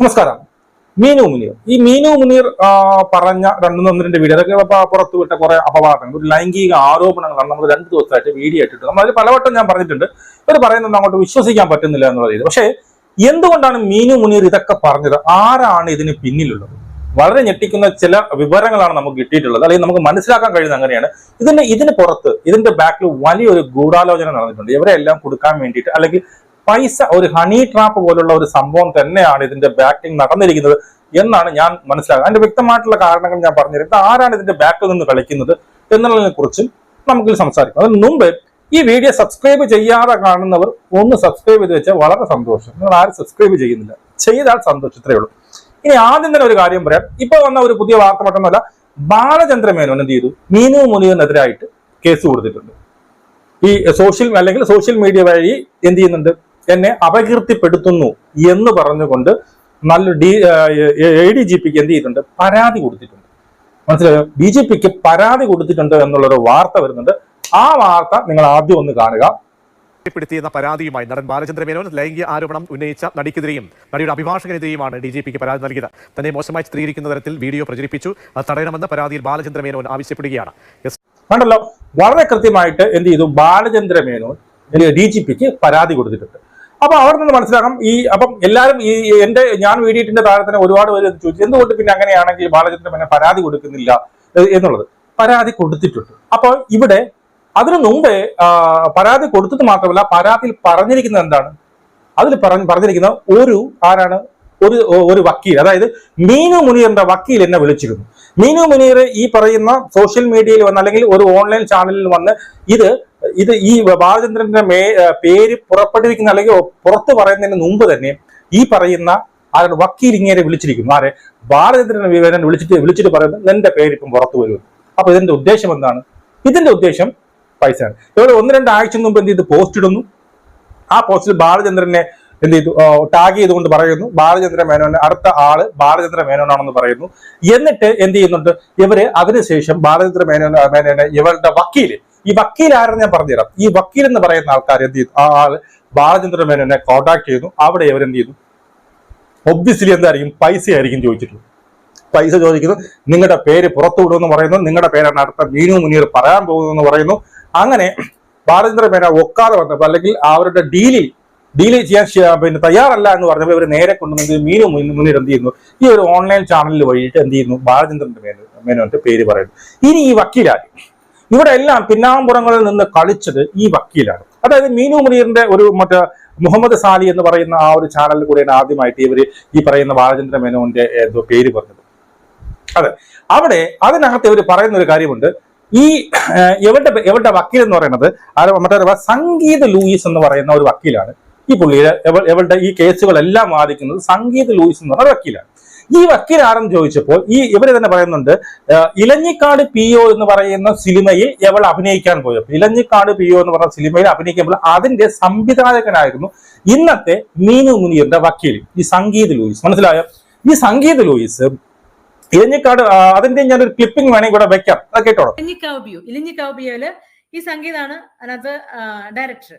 നമസ്കാരം. മീനു മുനീർ. ഈ മീനു മുനീർ പറഞ്ഞ രണ്ടു രണ്ട് വീഡിയോ അതൊക്കെ പുറത്തുവിട്ട വിട്ട കുറെ അപവാദങ്ങൾ ഒരു ലൈംഗിക ആരോപണങ്ങളാണ് നമ്മൾ രണ്ട് ദിവസമായിട്ട് വീഡിയോ ഇട്ടിട്ട് നമ്മൾ അതിൽ പലവട്ടം ഞാൻ പറഞ്ഞിട്ടുണ്ട്. ഇവർ പറയുന്നത് അങ്ങോട്ട് വിശ്വസിക്കാൻ പറ്റുന്നില്ല എന്നുള്ള രീതി പക്ഷേ എന്തുകൊണ്ടാണ് മീനു മുനീർ ഇതൊക്കെ പറഞ്ഞത്? ആരാണ് ഇതിന് പിന്നിലുള്ളത്? വളരെ ഞെട്ടിക്കുന്ന ചില വിവരങ്ങളാണ് നമുക്ക് കിട്ടിയിട്ടുള്ളത്. അല്ലെങ്കിൽ നമുക്ക് മനസ്സിലാക്കാൻ കഴിയുന്നത് അങ്ങനെയാണ്. ഇതിന്റെ ഇതിന് പുറത്ത് ഇതിന്റെ ബാക്കിൽ വലിയൊരു ഗൂഢാലോചന നടന്നിട്ടുണ്ട്. ഇവരെല്ലാം കൊടുക്കാൻ വേണ്ടിയിട്ട് അല്ലെങ്കിൽ പൈസ ഒരു ഹണി ട്രാപ്പ് പോലുള്ള ഒരു സംഭവം തന്നെയാണ് ഇതിന്റെ ബാക്കിംഗ് നടന്നിരിക്കുന്നത് എന്നാണ് ഞാൻ മനസ്സിലാക്കുന്നത്. അതിന്റെ വ്യക്തമായിട്ടുള്ള കാരണങ്ങൾ ഞാൻ പറഞ്ഞുതരാം. ഇത് ആരാണ് ഇതിന്റെ ബാക്കിൽ നിന്ന് കളിക്കുന്നത് എന്നുള്ളതിനെ കുറിച്ചും നമുക്ക് സംസാരിക്കാം. അതിന് മുമ്പ് ഈ വീഡിയോ സബ്സ്ക്രൈബ് ചെയ്യാതെ കാണുന്നവർ ഒന്ന് സബ്സ്ക്രൈബ് ചെയ്ത് വെച്ചാൽ വളരെ സന്തോഷം. നിങ്ങൾ ആരും സബ്സ്ക്രൈബ് ചെയ്യുന്നില്ല. ചെയ്താൽ സന്തോഷം ഇത്രയേ ഉള്ളൂ. ഇനി ആദ്യം തന്നെ ഒരു കാര്യം പറയാം. ഇപ്പൊ വന്ന ഒരു പുതിയ വാർത്ത മറ്റൊന്നുമല്ല ബാലചന്ദ്ര മേനോൻ എന്ത് ചെയ്തു? മീനു മുനിയനെതിരായിട്ട് കേസ് കൊടുത്തിട്ടുണ്ട്. ഈ സോഷ്യൽ അല്ലെങ്കിൽ സോഷ്യൽ മീഡിയ വഴി എന്ത് ചെയ്യുന്നുണ്ട്? എന്നെ അപകീർത്തിപ്പെടുത്തുന്നു എന്ന് പറഞ്ഞുകൊണ്ട് നല്ല ഡി എ ഡി ജി പിക്ക് എന്ത് ചെയ്തിട്ടുണ്ട്? പരാതി കൊടുത്തിട്ടുണ്ട്. മനസ്സിലായോ? ബി ജെ പിക്ക് പരാതി കൊടുത്തിട്ടുണ്ട് എന്നുള്ളൊരു വാർത്ത വരുന്നുണ്ട്. ആ വാർത്ത നിങ്ങൾ ആദ്യം ഒന്ന് കാണുക. പ്പെടുത്തിയെന്ന പരാതിയുമായി നടൻ ബാലചന്ദ്ര മേനോൻ ലൈംഗിക ആരോപണം ഉന്നയിച്ച നടിക്കെതിരെയും നടിയുടെ അഭിഭാഷകനെതിരെയുമാണ് ഡി ജി പിക്ക് പരാതി നൽകിയത്. തന്നെ മോശമായി ചിത്രീകരിക്കുന്ന തരത്തിൽ വീഡിയോ പ്രചരിപ്പിച്ചു. തടയണമെന്ന പരാതിയിൽ ബാലചന്ദ്ര മേനോൻ ആവശ്യപ്പെടുകയാണ്. കണ്ടല്ലോ? വളരെ കൃത്യമായിട്ട് എന്ത് ചെയ്തു? ബാലചന്ദ്ര മേനോൻ ഡി ജി പിക്ക് പരാതി കൊടുത്തിട്ടുണ്ട്. അപ്പൊ അവിടെ നിന്ന് മനസ്സിലാക്കാം ഈ അപ്പം എല്ലാവരും ഈ എന്റെ ഞാൻ വീഡിയോട്ടിന്റെ താഴെ തന്നെ ഒരുപാട് പേര് ചോദിച്ചു എന്തുകൊണ്ട് പിന്നെ അങ്ങനെയാണെങ്കിൽ ബാലചന്ദ്രൻ പിന്നെ പരാതി കൊടുക്കുന്നില്ല? എന്നുള്ളത്. പരാതി കൊടുത്തിട്ടുണ്ട്. അപ്പോൾ ഇവിടെ അതിനു മുമ്പേ പരാതി കൊടുത്തിട്ട് മാത്രമല്ല പരാതിയിൽ പറഞ്ഞിരിക്കുന്നത് എന്താണ്? അതിൽ പറഞ്ഞു പറഞ്ഞിരിക്കുന്ന ഒരു ആരാണ്? ഒരു ഒരു വക്കീൽ. അതായത് മീനു മുനീറിന്റെ വക്കീൽ എന്നെ വിളിച്ചിരുന്നു. മീനു മുനീർ ഈ പറയുന്ന സോഷ്യൽ മീഡിയയിൽ വന്ന് അല്ലെങ്കിൽ ഒരു ഓൺലൈൻ ചാനലിൽ വന്ന് ഇത് ഇത് ഈ ബാലചന്ദ്രന്റെ മേ പേര് പുറപ്പെടുവിക്കുന്ന അല്ലെങ്കിൽ പുറത്ത് പറയുന്നതിന് മുമ്പ് തന്നെ ഈ പറയുന്ന ആരുടെ വക്കീൽ ഇങ്ങനെ വിളിച്ചിരിക്കുന്നു. ആരെ? ബാലചന്ദ്രനെ വിവരം വിളിച്ചിട്ട് വിളിച്ചിട്ട് പറയുന്നത് നിന്റെ പേര് ഇപ്പം പുറത്തു വരും അപ്പൊ ഇതിന്റെ ഉദ്ദേശം എന്താണ്? ഇതിന്റെ ഉദ്ദേശം പൈസയാണ്. ഇവർ ഒന്ന് രണ്ട് ആഴ്ച മുമ്പ് എന്ത് ചെയ്ത്? പോസ്റ്റ് ഇടുന്നു. ആ പോസ്റ്റിൽ ബാലചന്ദ്രനെ എന്ത് ചെയ്തു? ടാഗ് ചെയ്തുകൊണ്ട് പറയുന്നു. ബാലചന്ദ്ര മേനോൻ അടുത്ത ആൾ ബാലചന്ദ്ര മേനോനാണെന്ന് പറയുന്നു. എന്നിട്ട് എന്ത് ചെയ്യുന്നുണ്ട്? ഇവർ അതിനുശേഷം ബാലചന്ദ്ര മേനോൻ മേനോനെ ഇവരുടെ വക്കീൽ ഈ വക്കീൽ ആരെന്ന് ഞാൻ പറഞ്ഞുതരാം. ഈ വക്കീൽ എന്ന് പറയുന്ന ആൾക്കാർ എന്ത് ചെയ്തു? ആ ആൾ ബാലചന്ദ്ര മേനോനെ കോൺടാക്ട് ചെയ്യുന്നു അവിടെ ഇവരെന്ത് ചെയ്തു? ഒബ്വിയസ്ലി എന്തായിരിക്കും പൈസ ആയിരിക്കും ചോദിച്ചിട്ടുള്ളത്. പൈസ ചോദിക്കുന്നു. നിങ്ങളുടെ പേര് പുറത്തു വിടുമെന്ന് പറയുന്നു. നിങ്ങളുടെ പേരാണ് അടുത്ത മീനു മുനീർ പറയാൻ പോകുന്നതെന്ന് പറയുന്നു. അങ്ങനെ ബാലചന്ദ്ര മേന ഒക്കാതെ വന്നപ്പോൾ അല്ലെങ്കിൽ അവരുടെ ഡീലിൽ ഡീൽ ചെയ്യാൻ പിന്നെ തയ്യാറല്ല എന്ന് പറഞ്ഞപ്പോൾ ഇവർ നേരെ കൊണ്ടുവന്നത് മീനു മുനീർ എന്ത് ചെയ്യുന്നു? ഈ ഒരു ഓൺലൈൻ ചാനലിൽ വഴിയിട്ട് എന്ത് ചെയ്യുന്നു? ബാലചന്ദ്രന്റെ മേനോ മേനോന്റെ പേര് പറയുന്നു. ഇനി ഈ വക്കീലാണ് ഇവിടെ എല്ലാം പിന്നാമ്പുറങ്ങളിൽ നിന്ന് കളിച്ചത് ഈ വക്കീലാണ്. അതായത് മീനു മുനീറിന്റെ ഒരു മറ്റേ മുഹമ്മദ് സാലി എന്ന് പറയുന്ന ആ ഒരു ചാനലിൽ കൂടെയാണ് ആദ്യമായിട്ട് ഇവർ ഈ പറയുന്ന ബാലചന്ദ്ര മേനോന്റെ എന്തോ പേര് പറഞ്ഞത്. അതെ. അവിടെ അതിനകത്ത് ഇവർ പറയുന്ന ഒരു കാര്യമുണ്ട്. ഈ ഇവരുടെ ഇവരുടെ വക്കീൽ എന്ന് പറയുന്നത് മറ്റേ സംഗീത് ലൂയിസ് എന്ന് പറയുന്ന ഒരു വക്കീലാണ്. ഈ പുള്ളിയുടെ ഇവ- ഇവരുടെ ഈ കേസുകളെല്ലാം വാദിക്കുന്നത് സംഗീത് ലൂയിസ് എന്ന് പറയുന്ന വക്കീലാണ്. ഈ വക്കീൽ ആരെന്ന് ചോദിച്ചപ്പോൾ ഈ ഇവർ തന്നെ പറയുന്നുണ്ട് ഇലഞ്ഞിക്കാട് പി ഒ എന്ന് പറയുന്ന സിനിമയിൽ ഇവൾ അഭിനയിക്കാൻ പോയപ്പോൾ ഇലഞ്ഞിക്കാട് പി ഒ എന്ന് പറയുന്ന സിനിമയിൽ അഭിനയിക്കുമ്പോൾ അതിന്റെ സംവിധായകനായിരുന്നു ഇന്നത്തെ മീനു മുനീറിന്റെ വക്കീൽ ഈ സംഗീത് ലൂയിസ്. മനസ്സിലായോ? ഈ സംഗീത് ലൂയിസ് ഇലഞ്ഞിക്കാട് അതിന്റെ ഞാനൊരു ക്ലിപ്പിംഗ് വേണമെങ്കിൽ ഇവിടെ വെക്കാം. അത് കേട്ടോളൂ. ഇലഞ്ഞിക്കാവ് ഇലിഞ്ഞിക്കാവ് ഈ സംഗീതാണ് അതിനകത്ത് ഡയറക്ടർ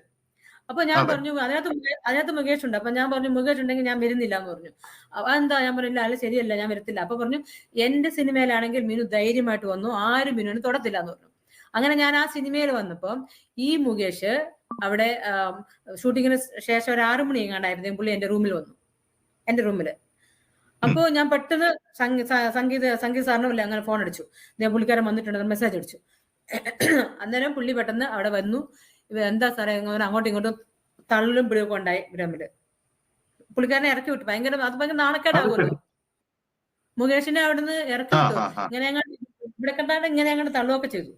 അപ്പൊ ഞാൻ പറഞ്ഞു അതിനകത്ത് അതിനകത്ത് മുകേഷ് ഉണ്ട്. അപ്പൊ ഞാൻ പറഞ്ഞു മുകേഷ് ഉണ്ടെങ്കിൽ ഞാൻ വരുന്നില്ല എന്ന് പറഞ്ഞു. അപ്പൊ എന്താ ഞാൻ പറഞ്ഞില്ല അല്ല ശരിയല്ല ഞാൻ വരത്തില്ല. അപ്പൊ പറഞ്ഞു എന്റെ സിനിമയിലാണെങ്കിൽ മീനു ധൈര്യമായിട്ട് വന്നു ആരും മീനുവിന് തൊടത്തില്ല എന്ന് പറഞ്ഞു. അങ്ങനെ ഞാൻ ആ സിനിമയിൽ വന്നപ്പോ ഈ മുകേഷ് അവിടെ ഷൂട്ടിങ്ങിന് ശേഷം ഒരു ആറു മണി എങ്ങാണ്ടായിരുന്നു പുള്ളി എന്റെ റൂമിൽ വന്നു. എന്റെ റൂമിൽ അപ്പോ ഞാൻ പെട്ടെന്ന് സംഗീത സംഗീത സാറിനും അങ്ങനെ ഫോൺ അടിച്ചു. ഞാൻ പുള്ളിക്കാരൻ വന്നിട്ടുണ്ട് മെസ്സേജ് അടിച്ചു. അന്നേരം പുള്ളി പെട്ടെന്ന് അവിടെ വന്നു. ഇവ എന്താ സാറേ ഇങ്ങനെ അങ്ങോട്ടും ഇങ്ങോട്ടും തള്ളിലും പിടിയൊക്കെ ഉണ്ടായി ബ്രഹ്മിൽ പുള്ളിക്കാരനെ ഇറക്കി വിട്ടു. ഭയങ്കര അത് ഭയങ്കര നാണക്കേടാകുമല്ലോ മുകേഷിനെ അവിടുന്ന് ഇറക്കി വിട്ടു. ഇങ്ങനെ അങ്ങോട്ട് ഇവിടെ കണ്ടാണ്ട് ഇങ്ങനെ അങ്ങോട്ട് തള്ളുകയൊക്കെ ചെയ്തു.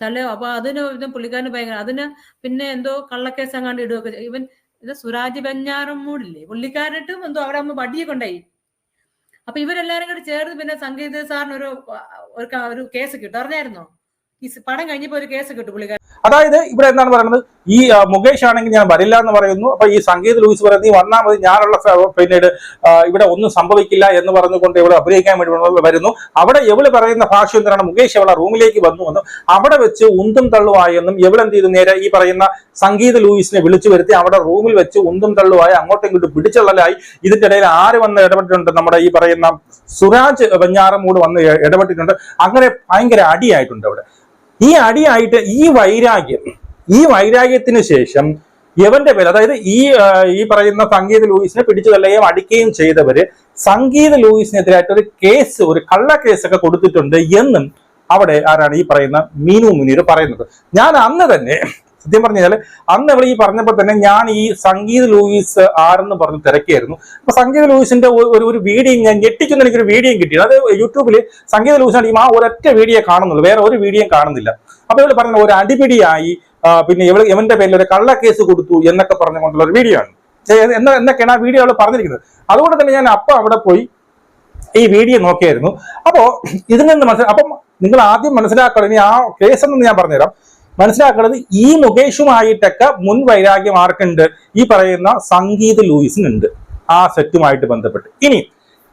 തള്ളോ അപ്പൊ അതിന് ഇത് പുള്ളിക്കാരന് ഭയങ്കര അതിന് പിന്നെ എന്തോ കള്ളക്കേസ് അങ്ങാണ്ട് ഇടുകയൊക്കെ. ഇവൻ ഇത് സുരാജ് ബഞ്ഞാറും മൂടില്ലേ? പുള്ളിക്കാരട്ടും എന്തോ അവിടെ അമ്മ വടിയൊക്കെ ഉണ്ടായി. അപ്പൊ ഇവരെല്ലാരും കൂടി ചേർന്ന് പിന്നെ സംഗീത സാറിന് ഒരു ഒരു കേസ് കിട്ടും. അറിഞ്ഞായിരുന്നോ? ഈ പടം കഴിഞ്ഞപ്പോ ഒരു കേസ് കിട്ടും പുള്ളിക്കാരൻ അതായത് ഇവിടെ എന്താണ് പറയുന്നത്? ഈ മുകേഷ് ആണെങ്കിൽ ഞാൻ വരില്ല എന്ന് പറയുന്നു. അപ്പൊ ഈ സംഗീത ലൂയിസ് പറയുന്നത് നീ വന്നാൽ മതി ഞാനുള്ള പിന്നീട് ഇവിടെ ഒന്നും സംഭവിക്കില്ല എന്ന് പറഞ്ഞുകൊണ്ട് ഇവിടെ അഭിനയിക്കാൻ വേണ്ടി വരുന്നു. അവിടെ എവൾ പറയുന്ന ഭാഷ എന്താണ് മുകേഷ് അവളെ റൂമിലേക്ക് വന്നു എന്നും അവിടെ വെച്ച് ഉന്തും തള്ളുവായി എന്നും എന്ത് ചെയ്തു? നേരെ ഈ പറയുന്ന സംഗീത ലൂയിസിനെ വിളിച്ചു വരുത്തി അവിടെ റൂമിൽ വെച്ച് ഉന്തും തള്ളുവായി അങ്ങോട്ടും ഇങ്ങോട്ടും പിടിച്ചള്ളലായി. ഇതിന്റെ ഇടയിൽ ആര് വന്ന് ഇടപെട്ടിട്ടുണ്ട്? നമ്മുടെ ഈ പറയുന്ന സുരാജ് വെഞ്ഞാറമൂട് വന്ന് ഇടപെട്ടിട്ടുണ്ട്. അങ്ങനെ ഭയങ്കര അടിയായിട്ടുണ്ട് അവിടെ. ഈ അടിയായിട്ട് ഈ വൈരാഗ്യം ഈ വൈരാഗ്യത്തിന് ശേഷം യവന്റെ പേര് അതായത് ഈ ഈ പറയുന്ന സംഗീത ലൂയിസിനെ പിടിച്ചു തള്ളുകയും അടിക്കുകയും ചെയ്തവര് സംഗീത ലൂയിസിനെതിരായിട്ട് ഒരു കേസ് ഒരു കള്ള കേസൊക്കെ കൊടുത്തിട്ടുണ്ട് എന്നും അവിടെ ആരാണ് ഈ പറയുന്ന മീനു മുനീർ പറയുന്നത്. ഞാൻ അന്ന് തന്നെ സത്യം പറഞ്ഞു കഴിഞ്ഞാൽ അന്ന് ഇവിടെ ഈ പറഞ്ഞപ്പോൾ തന്നെ ഞാൻ ഈ സംഗീത ലൂയിസ് ആരെന്ന് പറഞ്ഞ് തിരക്കിയായിരുന്നു. അപ്പൊ സംഗീത ലൂയിസിന്റെ ഒരു ഒരു വീഡിയോ ഞാൻ ഞെട്ടിക്കുന്ന എനിക്കൊരു വീഡിയോ കിട്ടി അത് യൂട്യൂബിൽ സംഗീത ലൂയിസിന്റെ ആ ഒരൊറ്റ വീഡിയോ കാണുന്നുള്ളൂ. വേറെ ഒരു വീഡിയോ കാണുന്നില്ല. അപ്പൊ ഇവിടെ പറഞ്ഞ ഒരു അടിപിടിയായി പിന്നെ ഇവൾ ഇവന്റെ പേരിൽ ഒരു കള്ളക്കേസ് കേസ് കൊടുത്തു എന്നൊക്കെ പറഞ്ഞുകൊണ്ടുള്ള ഒരു വീഡിയോ ആണ്. എന്നൊക്കെയാണ് ആ വീഡിയോ അവൾ പറഞ്ഞിരിക്കുന്നത്. അതുകൊണ്ട് തന്നെ ഞാൻ അപ്പൊ അവിടെ പോയി ഈ വീഡിയോ നോക്കിയായിരുന്നു. അപ്പോ ഇതിൽ നിന്ന് മനസ്സിലാക്കും അപ്പം നിങ്ങൾ ആദ്യം മനസ്സിലാക്കണം ഇനി ആ കേസ് എന്ന് ഞാൻ പറഞ്ഞുതരാം. മനസ്സിലാക്കേണ്ടത് ഈ മുകേഷുമായിട്ടൊക്കെ മുൻ വൈരാഗ്യം ആർക്കുണ്ട് ഈ പറയുന്ന സംഗീത ലൂയിസിനുണ്ട് ആ സെറ്റുമായിട്ട് ബന്ധപ്പെട്ട്. ഇനി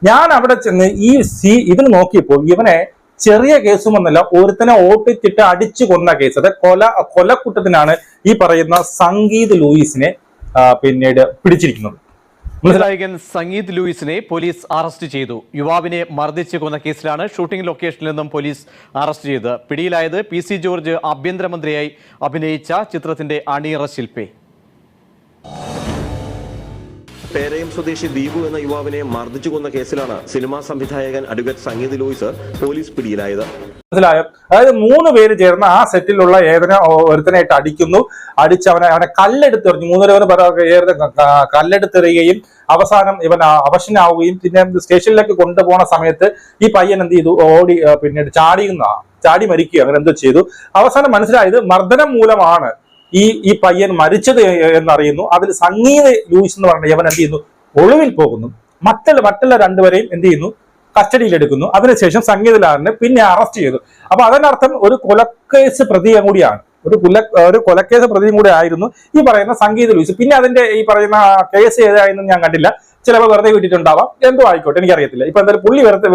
ഞാൻ അവിടെ ചെന്ന് ഈ സി ഇതിന് നോക്കിയപ്പോൾ ഇവനെ ചെറിയ കേസും ഒന്നല്ല ഒരുത്തനെ ഓട്ടിച്ചിട്ട് അടിച്ചു കൊന്ന കേസ് അത് കൊല കൊലക്കൂട്ടത്തിനാണ് ഈ പറയുന്ന സംഗീത് ലൂയിസിനെ പിന്നീട് പിടിച്ചിരിക്കുന്നത്. സംവിധായകൻ സംഗീത് ലൂയിസിനെ പോലീസ് അറസ്റ്റ് ചെയ്തു. യുവാവിനെ മർദ്ദിച്ച് കൊന്ന കേസിലാണ് ഷൂട്ടിംഗ് ലൊക്കേഷനിൽ നിന്നും പോലീസ് അറസ്റ്റ് ചെയ്തത്. പിടിയിലായത് പി ജോർജ് ആഭ്യന്തരമന്ത്രിയായി അഭിനയിച്ച ചിത്രത്തിന്റെ അണിയറ ശില്പി. പേരയം സ്വദേശി ദീപു എന്ന യുവാവിനെ മർദ്ദിച്ചു കൊന്ന കേസിലാണ് സിനിമാ സംവിധായകൻ അഡ്വക്കേറ്റ് സംഗീത് ലോയിസ് പോലീസ് പിടിയിലായത്. മനസ്സിലായോ? അതായത് മൂന്ന് പേര് ചേർന്ന് ആ സെറ്റിലുള്ള ഏതന ഒരുത്തനായിട്ട് അടിക്കുന്നു. അടിച്ച് അവനെ അവനെ കല്ലെടുത്തെറിഞ്ഞു ഏറെ കല്ലെടുത്തെറിയുകയും അവസാനം ഇവൻ അവശനാവുകയും പിന്നെ സ്റ്റേഷനിലേക്ക് കൊണ്ടുപോകുന്ന സമയത്ത് ഈ പയ്യൻ എന്ത് ചെയ്തു? ഓടി പിന്നീട് ചാടിയുന്ന ചാടി മരിക്കുക അങ്ങനെ എന്തോ ചെയ്തു. അവസാനം മനസ്സിലായത് മർദ്ദനം മൂലമാണ്. ഈ ഈ പയ്യൻ മരിച്ചത് എന്നറിയുന്നു. അതിൽ സംഗീത ലൂയിസ് എന്ന് പറഞ്ഞ യവൻ എന്ത് ചെയ്യുന്നു? ഒളിവിൽ പോകുന്നു. മറ്റുള്ള മറ്റുള്ള രണ്ടുപേരെയും എന്ത് ചെയ്യുന്നു? കസ്റ്റഡിയിലെടുക്കുന്നു. അതിനുശേഷം സംഗീതലാറിനെ പിന്നെ അറസ്റ്റ് ചെയ്തു. അപ്പൊ അതിനർത്ഥം ഒരു കൊലക്കേസ് പ്രതിയും കൂടിയാണ്. ഒരു കുല ഒരു കൊലക്കേസ് പ്രതിയും കൂടി ആയിരുന്നു ഈ പറയുന്ന സംഗീത ലൂയിസ്. പിന്നെ അതിന്റെ ഈ പറയുന്ന കേസ് ഏതായെന്ന് ഞാൻ കണ്ടില്ല. ചിലപ്പോൾ വെറുതെ വിട്ടിട്ടുണ്ടാവാം. എന്തോ ആയിക്കോട്ടെ എനിക്കറിയത്തില്ല. ഇപ്പൊ എന്തായാലും പുള്ളി വെറുതെ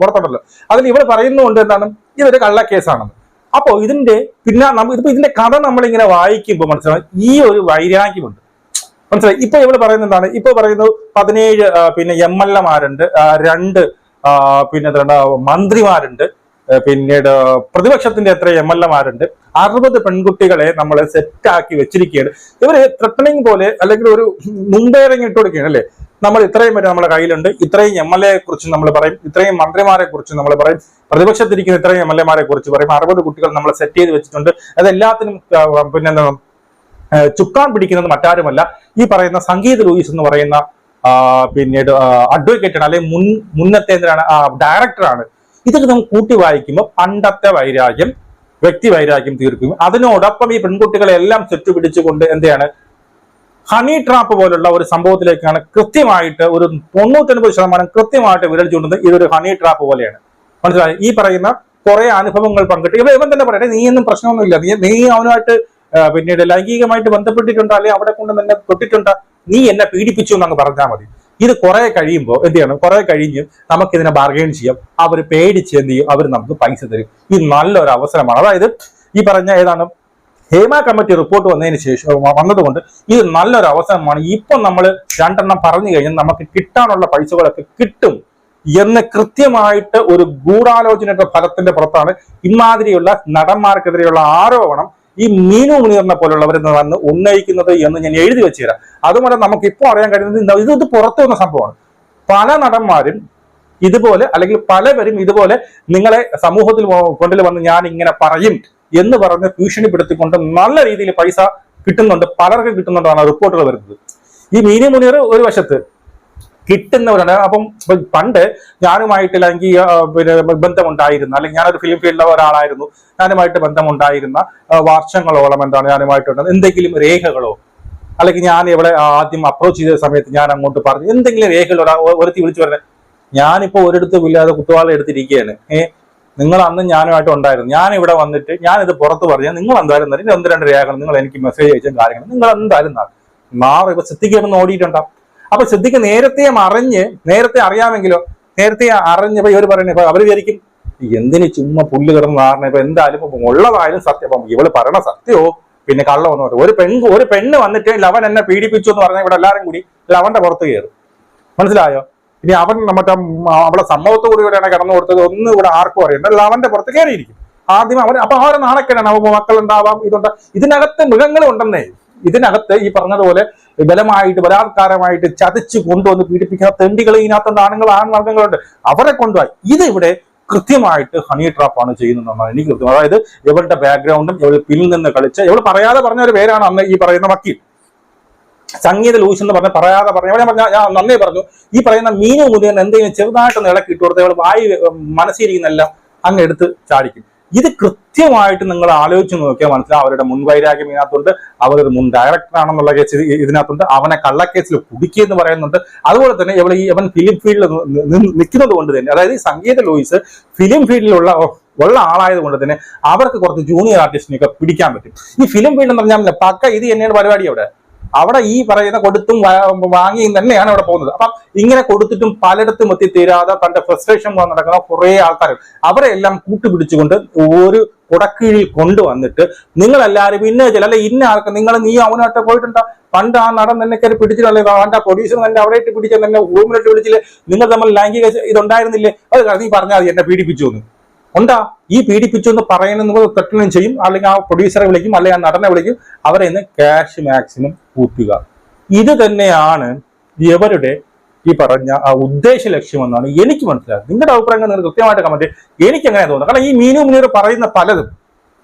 പുറത്തുണ്ടല്ലോ. അതിൽ ഇവിടെ പറയുന്നുണ്ട് എന്താണ്? ഇതൊരു കള്ളക്കേസാണെന്ന്. അപ്പോ ഇതിന്റെ പിന്നെ നമ്മൾ ഇതിപ്പോ ഇതിന്റെ കഥ നമ്മളിങ്ങനെ വായിക്കുമ്പോൾ മനസ്സിലാവും. ഈ ഒരു വൈരാഗ്യമുണ്ട്. മനസ്സിലായി? ഇപ്പൊ ഇവൾ പറയുന്ന എന്താണ്? ഇപ്പൊ പറയുന്നത് പതിനേഴ് പിന്നെ എം എൽ എമാരുണ്ട്. രണ്ട് പിന്നെ മന്ത്രിമാരുണ്ട്. പിന്നീട് പ്രതിപക്ഷത്തിന്റെ എത്ര എം എൽ എമാരുണ്ട്. അറുപത് പെൺകുട്ടികളെ നമ്മൾ സെറ്റാക്കി വെച്ചിരിക്കുകയാണ്. ഇവർ ത്രെട്ടണിങ് പോലെ അല്ലെങ്കിൽ ഒരു മുമ്പേറിങ് ഇട്ട് കൊടുക്കുകയാണ് അല്ലേ? നമ്മൾ ഇത്രയും പേര് നമ്മുടെ കയ്യിലുണ്ട്. ഇത്രയും എം എൽ എ കുറിച്ച് നമ്മൾ പറയും. ഇത്രയും മന്ത്രിമാരെ കുറിച്ച് നമ്മൾ പറയും. പ്രതിപക്ഷത്തിരിക്കുന്ന ഇത്രയും എം എൽ എമാരെ കുറിച്ച് പറയും. അറുപത് കുട്ടികൾ നമ്മൾ സെറ്റ് ചെയ്ത് വെച്ചിട്ടുണ്ട്. അതെല്ലാത്തിനും ആ, പിന്നെ എന്താ ചുക്കാൻ പിടിക്കുന്നത് മറ്റാരുമല്ല. ഈ പറയുന്ന സംഗീത ലൂയിസ് എന്ന് പറയുന്ന പിന്നീട് അഡ്വക്കേറ്റ് ആണ് അല്ലെങ്കിൽ മുൻ മുന്നത്തെ എന്തിനാണ്? ഡയറക്ടറാണ് ഇതൊക്കെ നമ്മൾ കൂട്ടി വായിക്കുമ്പോൾ പണ്ടത്തെ വൈരാഗ്യം വ്യക്തി വൈരാഗ്യം തീർക്കും. അതിനോടൊപ്പം ഈ പെൺകുട്ടികളെ എല്ലാം ചുറ്റുപിടിച്ചുകൊണ്ട് എന്തെയാണ്? ഹണി ട്രാപ്പ് പോലുള്ള ഒരു സംഭവത്തിലേക്കാണ് കൃത്യമായിട്ട് ഒരു തൊണ്ണൂറ്റൊൻപത് ശതമാനം കൃത്യമായിട്ട് വിരൽ ചൂണ്ടുന്നത് ഇതൊരു ഹണി ട്രാപ്പ് പോലെയാണ്. മനസ്സിലായി? ഈ പറയുന്ന കുറെ അനുഭവങ്ങൾ പങ്കിട്ട് ഇവ ഇവൻ തന്നെ പറയട്ടെ നീ ഒന്നും പ്രശ്നമൊന്നുമില്ല. നീ നീ അവനുമായിട്ട് പിന്നീട് ലൈംഗികമായിട്ട് ബന്ധപ്പെട്ടിട്ടുണ്ടോ? അല്ലെങ്കിൽ അവിടെ കൊണ്ട് നിന്നെ തൊട്ടിട്ടുണ്ടോ? നീ എന്നെ പീഡിപ്പിച്ചു എന്നങ്ങ് പറഞ്ഞാൽ മതി. ഇത് കുറെ കഴിയുമ്പോൾ എന്ത് ചെയ്യണം? കുറെ കഴിഞ്ഞ് നമുക്ക് ഇതിനെ ബാർഗെയിൻ ചെയ്യാം. അവർ പേടിച്ച് എന്ത് ചെയ്യും? അവർ നമുക്ക് പൈസ തരും. ഇത് നല്ലൊരു അവസരമാണ്. അതായത് ഈ പറഞ്ഞ ഏതാണ്? ഹേമ കമ്മിറ്റി റിപ്പോർട്ട് വന്നതിന് ശേഷം വന്നതുകൊണ്ട് ഇത് നല്ലൊരു അവസരമാണ്. ഇപ്പം നമ്മൾ രണ്ടെണ്ണം പറഞ്ഞു കഴിഞ്ഞാൽ നമുക്ക് കിട്ടാനുള്ള പൈസകളൊക്കെ കിട്ടും എന്ന് കൃത്യമായിട്ട് ഒരു ഗൂഢാലോചനയുടെ ഫലത്തിന്റെ പുറത്താണ് ഇമാതിരിയുള്ള നടന്മാർക്കെതിരെയുള്ള ആരോപണം ഈ മീനു മുനീറിനെ പോലുള്ളവർ വന്ന് ഉന്നയിക്കുന്നത് എന്ന് ഞാൻ എഴുതി വെച്ചു തരാം അതുപോലെ നമുക്ക് ഇപ്പോൾ അറിയാൻ കഴിയുന്നത്? ഇത് ഇത് പുറത്തു വന്ന സംഭവമാണ് പല നടന്മാരും ഇതുപോലെ അല്ലെങ്കിൽ പലവരും ഇതുപോലെ നിങ്ങളെ സമൂഹത്തിൽ കൊണ്ടിൽ വന്ന് ഞാൻ ഇങ്ങനെ പറയും എന്ന് പറഞ്ഞ് ഭീഷണിപ്പെടുത്തിക്കൊണ്ട് നല്ല രീതിയിൽ പൈസ കിട്ടുന്നുണ്ട് പലർക്കും കിട്ടുന്നുണ്ടാണ് റിപ്പോർട്ടുകൾ വരുന്നത് ഈ മീനു മുനീർ ഒരു വശത്ത് കിട്ടുന്നവരാണ്. അപ്പം പണ്ട് ഞാനുമായിട്ട് അല്ലെങ്കിൽ പിന്നെ ബന്ധമുണ്ടായിരുന്ന അല്ലെങ്കിൽ ഞാനൊരു ഫിലിം ഫീൽഡിലെ ഒരാളായിരുന്നു. ഞാനുമായിട്ട് ബന്ധമുണ്ടായിരുന്ന വർഷങ്ങളോളം എന്താണ് ഞാനുമായിട്ട് എന്തെങ്കിലും രേഖകളോ അല്ലെങ്കിൽ ഞാൻ ഇവിടെ ആദ്യം അപ്രോച്ച് ചെയ്ത സമയത്ത് ഞാൻ അങ്ങോട്ട് പറഞ്ഞു എന്തെങ്കിലും രേഖകൾ ഒരാ- ഒരുത്തി വിളിച്ചു പറഞ്ഞത് ഞാനിപ്പോൾ ഒരിടത്തും ഇല്ലാതെ കുത്തുവാള എടുത്തിരിക്കുകയാണ്. ഏ നിങ്ങൾ അന്ന് ഞാനുമായിട്ട് ഉണ്ടായിരുന്നു. ഞാൻ ഇവിടെ വന്നിട്ട് ഞാൻ ഇത് പുറത്ത് പറഞ്ഞു നിങ്ങൾ എന്തായാലും തരും. ഒന്ന് രണ്ട് രേഖകൾ നിങ്ങൾ എനിക്ക് മെസ്സേജ് അയച്ച കാര്യങ്ങൾ നിങ്ങൾ എന്തായാലും നാളെ മാറി ഇപ്പൊ സിദ്ധിക്ക് ഒന്ന് ഓടിയിട്ടുണ്ടാവും അപ്പൊ സിദ്ധിക്ക് നേരത്തെ അറിഞ്ഞ് നേരത്തെ അറിയാമെങ്കിലോ നേരത്തെ അറിഞ്ഞപ്പോ ഇവർ പറയുന്നത് ഇപ്പൊ അവർ വിചാരിക്കും എന്തിന് ചുമ്മാ പുല്ല് കിടന്ന് ധാരണ ഇപ്പൊ എന്തായാലും ഇപ്പൊ ഉള്ളതായാലും സത്യം അപ്പം ഇവൾ പറയണ സത്യമോ പിന്നെ കള്ളമെന്ന് പറയും ഒരു പെൺ ഒരു പെണ്ണ് വന്നിട്ട് ലവൻ എന്നെ പീഡിപ്പിച്ചു എന്ന് പറഞ്ഞാൽ ഇവിടെ എല്ലാരും കൂടി ലവന്റെ പുറത്ത് കയറും. മനസ്സിലായോ? ഇനി അവൻ ഉം, അവളെ സമ്മതത്തോടു കൂടെയാണ് കിടന്നു കൊടുത്തത് ഒന്നും ഇവിടെ ആർക്കും അറിയണ്ട. ലവന്റെ പുറത്ത് കയറിയിരിക്കും. ആദ്യം അവൻ അപ്പൊ അവരെ നാണക്കേടാണ് അവ മക്കളുണ്ടാവാം ഇതുണ്ട് ഇതിനകത്ത് മൃഗങ്ങൾ ഉണ്ടെന്നേ. ഇതിനകത്ത് ഈ പറഞ്ഞതുപോലെ ബലമായിട്ട് ബലാത്കാരമായിട്ട് ചതച്ച് കൊണ്ടുവന്ന് പീഡിപ്പിക്കുന്ന തെണ്ടികൾ ഇതിനകത്തുണ്ട് ആണുങ്ങൾ ആൺവർഗങ്ങളുണ്ട് അവരെ കൊണ്ടുപോയി. ഇത് ഇവിടെ കൃത്യമായിട്ട് ഹണി ട്രാപ്പാണ് ചെയ്യുന്നതെന്നാണ് എനിക്ക് കൃത്യം. അതായത് ഇവളുടെ ബാക്ക്ഗ്രൗണ്ടും ഇവൾ പിന്നിൽ നിന്ന് കളിച്ച ഇവൾ പറയാതെ പറഞ്ഞ ഒരു പേരാണ് അന്ന് ഈ പറയുന്ന വക്കീൽ. സംഗീത ലൂസ് എന്ന് പറഞ്ഞ പറയാതെ പറഞ്ഞു ഞാൻ പറഞ്ഞ ഞാൻ നന്നേ പറഞ്ഞു. ഈ പറയുന്ന മീനു മുതിയൻ എന്തെങ്കിലും ചെറുതായിട്ട് ഇളക്കി ഇട്ട് കൊടുത്ത് ഇവൾ വായി മനസ്സിരിക്കുന്നെല്ലാം അങ്ങ് എടുത്ത് ചാടിക്കും. ഇത് കൃത്യമായിട്ട് നിങ്ങൾ ആലോചിച്ച് നോക്കിയാൽ മനസ്സിലാവും. അവരുടെ മുൻവൈരാഗ്യം ഇതിനകത്തുണ്ട്. അവരൊരു മുൻ ഡയറക്ടർ ആണെന്നുള്ള കേസ് ഇത് ഇതിനകത്തുണ്ട്. അവനെ കള്ളക്കേസിൽ കുടുക്കി എന്ന് പറയുന്നുണ്ട്. അതുപോലെ തന്നെ ഇവിടെ ഈ അവൻ ഫിലിം ഫീൽഡിൽ നിൽക്കുന്നത് കൊണ്ട് തന്നെ അതായത് ഈ സംഗീത ലോയിസ് ഫിലിം ഫീൽഡിലുള്ള ഉള്ള ആളായത് കൊണ്ട് തന്നെ അവർക്ക് കുറച്ച് ജൂനിയർ ആർട്ടിസ്റ്റിനെയൊക്കെ പിടിക്കാൻ പറ്റും. ഈ ഫിലിം ഫീൽഡ് എന്ന് പറഞ്ഞാൽ പക്ക ഇത് തന്നെയാണ് പരിപാടി അവിടെ. അവിടെ ഈ പറയുന്ന കൊടുത്തും വാങ്ങിയും തന്നെയാണ് അവിടെ പോകുന്നത്. അപ്പം ഇങ്ങനെ കൊടുത്തിട്ടും പലയിടത്തും എത്തിത്തീരാതെ തന്റെ ഫ്രസ്ട്രേഷൻ പോകാൻ നടക്കുന്ന കുറേ ആൾക്കാർ അവരെ എല്ലാം കൂട്ടുപിടിച്ചുകൊണ്ട് ഒരു കുടക്കീഴിൽ കൊണ്ടുവന്നിട്ട് നിങ്ങൾ എല്ലാവരും ഇന്ന ചില അല്ലെ ഇന്ന ആൾക്ക് നിങ്ങൾ നീ അവനായിട്ട് പോയിട്ടുണ്ടോ? പണ്ട് ആ നടൻ തന്നെ കയറി പിടിച്ചിട്ടല്ലേ അവന്റെ പ്രൊഡ്യൂസർ തന്നെ അവിടെ ഇട്ട് പിടിച്ചാൽ തന്നെ റൂമിലിട്ട് പിടിച്ചില്ലേ? നിങ്ങൾ തമ്മിൽ ലൈംഗിക ഇതുണ്ടായിരുന്നില്ലേ അത് നീ പറഞ്ഞാൽ മതി എന്നെ പീഡിപ്പിച്ചു എന്ന്. ഉണ്ടാ? ഈ പീഡിപ്പിച്ചു എന്ന് പറയണമെന്ന് നിങ്ങൾ ചെയ്യും. അല്ലെങ്കിൽ ആ പ്രൊഡ്യൂസറെ വിളിക്കും അല്ലെങ്കിൽ ആ നടനെ വിളിക്കും. അവരെ ഇന്ന് ക്യാഷ് മാക്സിമം കൂട്ടുക. ഇത് തന്നെയാണ് ഇവരുടെ ഈ പറഞ്ഞ ആ ഉദ്ദേശ ലക്ഷ്യമെന്നാണ് എനിക്ക് മനസ്സിലായത്. നിങ്ങളുടെ അഭിപ്രായങ്ങൾ നിങ്ങൾ കൃത്യമായിട്ട് കമന്റ് എനിക്ക് എങ്ങനെ തോന്നുന്നത് കാരണം ഈ മീനു മുനീർ പറയുന്ന പലതും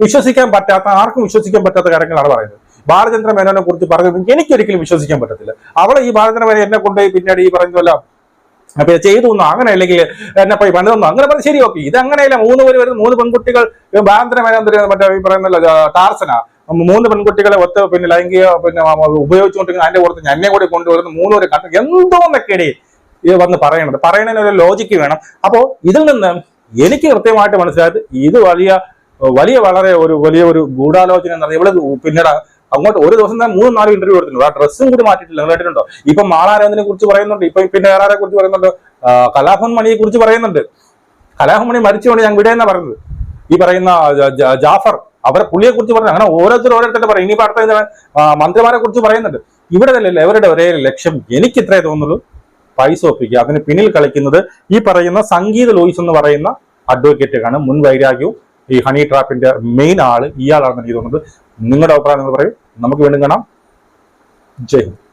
വിശ്വസിക്കാൻ പറ്റാത്ത ആർക്കും വിശ്വസിക്കാൻ പറ്റാത്ത കാര്യങ്ങളാണ് പറയുന്നത്. ബാലചന്ദ്ര മേനോനെ കുറിച്ച് പറഞ്ഞത് എനിക്കൊരിക്കലും വിശ്വസിക്കാൻ പറ്റത്തില്ല. അവളെ ഈ ബാലചന്ദ്ര മേനോൻ എന്നെ കൊണ്ടുപോയി പിന്നീട് ഈ പറഞ്ഞ പോലെ അപ്പൊ ചെയ്തു എന്നോ അങ്ങനെ അല്ലെങ്കിൽ എന്നെ പോയി പണി തന്നോ? അങ്ങനെ പറഞ്ഞു ശരി ഓക്കെ ഇത് അങ്ങനെയല്ല മൂന്ന് പേര് വരുന്ന മൂന്ന് പെൺകുട്ടികൾ മേനോൻ മറ്റേ ഈ പറയുന്ന ടാർസന. മൂന്ന് പെൺകുട്ടികളെ ഒത്ത് പിന്നെ ലൈംഗിക പിന്നെ ഉപയോഗിച്ചുകൊണ്ടിരിക്കുന്ന അതിന്റെ പുറത്ത് എന്നെ കൂടി കൊണ്ടുവരുന്ന. മൂന്ന് പേര് കണ്ടു ഇത് വന്ന് പറയണത്. പറയണതിന് ഒരു ലോജിക്ക് വേണം. അപ്പോ ഇതിൽ നിന്ന് എനിക്ക് കൃത്യമായിട്ട് മനസ്സിലായത് ഇത് വലിയ വലിയ വളരെ ഒരു വലിയ ഒരു ഗൂഢാലോചന എന്ന് പറഞ്ഞാൽ ഇവിടെ പിന്നീട് അങ്ങോട്ട് ഒരു ദിവസം തന്നെ മൂന്നും നാലും ഇന്റർവ്യൂ കൊടുത്തിട്ടുണ്ട് ആ ഡ്രസ്സും കൂടി മാറ്റിയിട്ടില്ല. നിങ്ങൾ കേട്ടിട്ടുണ്ടോ? ഇപ്പൊ മാളാരാധനെ കുറിച്ച് പറയുന്നുണ്ട്. ഇപ്പൊ പിന്നെ വേറെ ആരെ കുറിച്ച് പറയുന്നുണ്ട്? കലാഭവൻ മണിയെ കുറിച്ച് പറയുന്നുണ്ട്. കലാഭവൻ മണി മരിച്ചുകൊണ്ട് ഞാൻ വിടയെന്നാ പറയുന്നത്. ഈ പറയുന്ന ജാഫർ അവരെ പുള്ളിയെ കുറിച്ച് പറഞ്ഞു അങ്ങനെ ഓരോരുത്തർ ഓരോരുത്തരുടെ പറയും. ഇനിയിപ്പോ അടുത്ത മന്ത്രിമാരെ കുറിച്ച് പറയുന്നുണ്ട്. ഇവിടെ തന്നെയല്ലേ അവരുടെ ഒരേ ലക്ഷ്യം. എനിക്ക് ഇത്രേ തോന്നുള്ളൂ. പൈസ ഒപ്പിക്കുക. അതിന് പിന്നിൽ കളിക്കുന്നത് ഈ പറയുന്ന സംഗീത ലോയിസ് എന്ന് പറയുന്ന അഡ്വക്കേറ്റ് ആണ് മുൻ വൈരാഗ്യവും ഈ ഹണി ട്രാപ്പിന്റെ മെയിൻ ആൾ. ഇയാളാണെന്ന് എനിക്ക് തോന്നുന്നത്. നിങ്ങളുടെ അഭിപ്രായം നിങ്ങൾ പറയും. നമുക്ക് വീണ്ടും കാണാം. ജയ് ഹിന്ദ്.